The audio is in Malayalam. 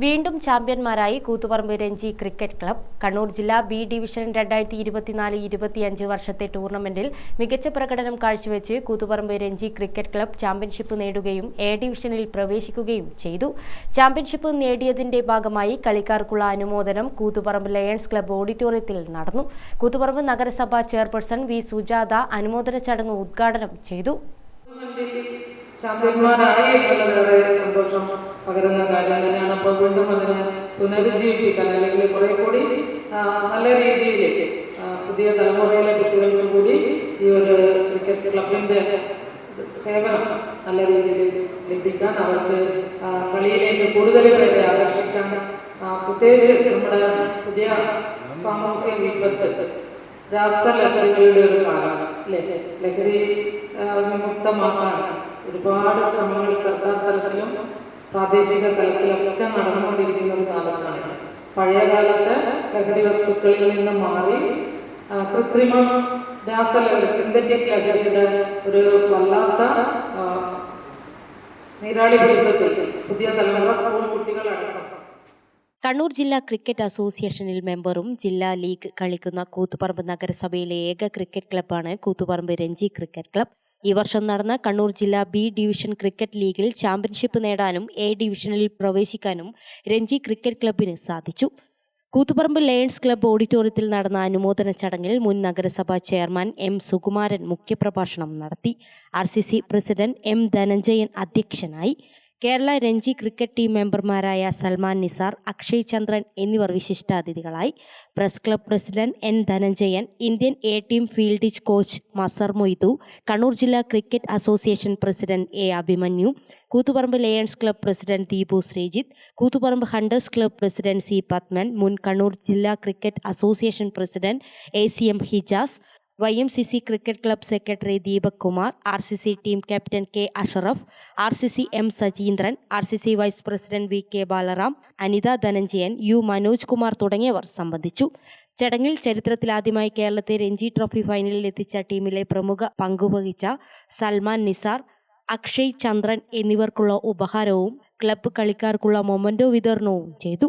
വീണ്ടും ചാമ്പ്യന്മാരായി കൂത്തുപറമ്പ് രഞ്ജി ക്രിക്കറ്റ് ക്ലബ്. കണ്ണൂർ ജില്ലാ ബി ഡിവിഷൻ രണ്ടായിരത്തി ഇരുപത്തിനാല് ഇരുപത്തിയഞ്ച് വർഷത്തെ ടൂർണമെന്റിൽ മികച്ച പ്രകടനം കാഴ്ചവെച്ച് Koothuparamba Ranji cricket club championship നേടുകയും എ ഡിവിഷനിൽ പ്രവേശിക്കുകയും ചെയ്തു. ചാമ്പ്യൻഷിപ്പ് നേടിയതിന്റെ ഭാഗമായി കളിക്കാർക്കുള്ള അനുമോദനം കൂത്തുപറമ്പ് ലയൺസ് ക്ലബ് ഓഡിറ്റോറിയത്തിൽ നടന്നു. കൂത്തുപറമ്പ് നഗരസഭാ ചെയർപേഴ്സൺ വി സുജാത അനുമോദന ചടങ്ങ് ഉദ്ഘാടനം ചെയ്തു. ചാമ്പ്യന്മാരായി എന്നുള്ളതേറെ സന്തോഷം പകരുന്ന കാര്യം തന്നെയാണ്. അപ്പോൾ വീണ്ടും അതിനെ പുനരുജ്ജീവിപ്പിക്കാൻ അല്ലെങ്കിൽ കുറെ കൂടി നല്ല രീതിയിൽ പുതിയ തലമുറയിലെ കുട്ടികൾക്കും കൂടി ഈ ഒരു ക്രിക്കറ്റ് ക്ലബിന്റെ സേവനം നല്ല രീതിയിൽ ലഭിക്കാൻ അവർക്ക് കളിയിലേക്ക് കൂടുതൽ പേരെ ആകർഷിക്കാൻ പ്രത്യേകിച്ച് നമ്മുടെ പുതിയ സാമൂഹ്യ വിപത്ത് രാസലഹരികളുടെ ഒരു കാലം അല്ലേ ലഹരി വിമുക്തമാക്കാൻ ഒരുപാട് ശ്രമങ്ങൾ സർക്കാർ തലത്തിലും പ്രാദേശിക തലത്തിലൊക്കെ നടന്നുകൊണ്ടിരിക്കുന്ന കാലത്താണ്. പഴയ കാലത്ത് ലഹരി വസ്തുക്കളിൽ നിന്ന് മാറി കൃത്രിമ രാസലഹരി സിന്തറ്റിക് ലഹരിയുടെ ഒരു വല്ലാത്ത നീരാളി പിടുത്തത്തിൽ പുതിയ തലമുറ സ്കൂൾ കുട്ടികളടക്കം കണ്ണൂർ ജില്ലാ ക്രിക്കറ്റ് അസോസിയേഷനിൽ മെമ്പറും ജില്ലാ ലീഗ് കളിക്കുന്ന കൂത്തുപറമ്പ് നഗരസഭയിലെ ഏക ക്രിക്കറ്റ് ക്ലബ്ബാണ് കൂത്തുപറമ്പ് രഞ്ജി ക്രിക്കറ്റ് ക്ലബ്ബ് ഈ വർഷം നടന്ന കണ്ണൂർ ജില്ലാ ബി ഡിവിഷൻ ക്രിക്കറ്റ് ലീഗിൽ ചാമ്പ്യൻഷിപ്പ് നേടാനും എ ഡിവിഷനിൽ പ്രവേശിക്കാനും രഞ്ജി ക്രിക്കറ്റ് ക്ലബിന് സാധിച്ചു. കൂത്തുപറമ്പ് ലയൺസ് ക്ലബ്ബ് ഓഡിറ്റോറിയത്തിൽ നടന്ന അനുമോദന ചടങ്ങിൽ മുൻ നഗരസഭാ ചെയർമാൻ എം സുകുമാരൻ മുഖ്യപ്രഭാഷണം നടത്തി. R C C president M Dhananjayan അധ്യക്ഷനായി. കേരള രഞ്ജി ക്രിക്കറ്റ് ടീം മെമ്പർമാരായ സൽമാൻ നിസാർ അക്ഷയ് ചന്ദ്രൻ എന്നിവർ വിശിഷ്ടാതിഥികളായി. Press club president N Dhananjayan Indian A team ഫീൽഡിച്ച് coach Mazhar Moidu Kannur ജില്ലാ cricket association president A Abhimanyu Koothuparamba lions club president Deepu Sreejith Koothuparamba hunters club president C Padman മുൻ കണ്ണൂർ ജില്ലാ cricket association president A C M Hijas Y M C C cricket club secretary Deepak Kumar R C C team captain K Ashraf R C C M Sajeendran R C C vice president V K Balaram Anitha Dhananjayan U Manoj Kumar തുടങ്ങിയവർ സംബന്ധിച്ചു. ചടങ്ങിൽ ചരിത്രത്തിലാദ്യമായി കേരളത്തെ രഞ്ജി ട്രോഫി ഫൈനലിൽ എത്തിച്ച ടീമിലെ പ്രമുഖ പങ്കുവഹിച്ച സൽമാൻ നിസാർ അക്ഷയ് ചന്ദ്രൻ എന്നിവർക്കുള്ള ഉപഹാരവും ക്ലബ്ബ് കളിക്കാർക്കുള്ള മൊമന്റോ വിതരണവും ചെയ്തു.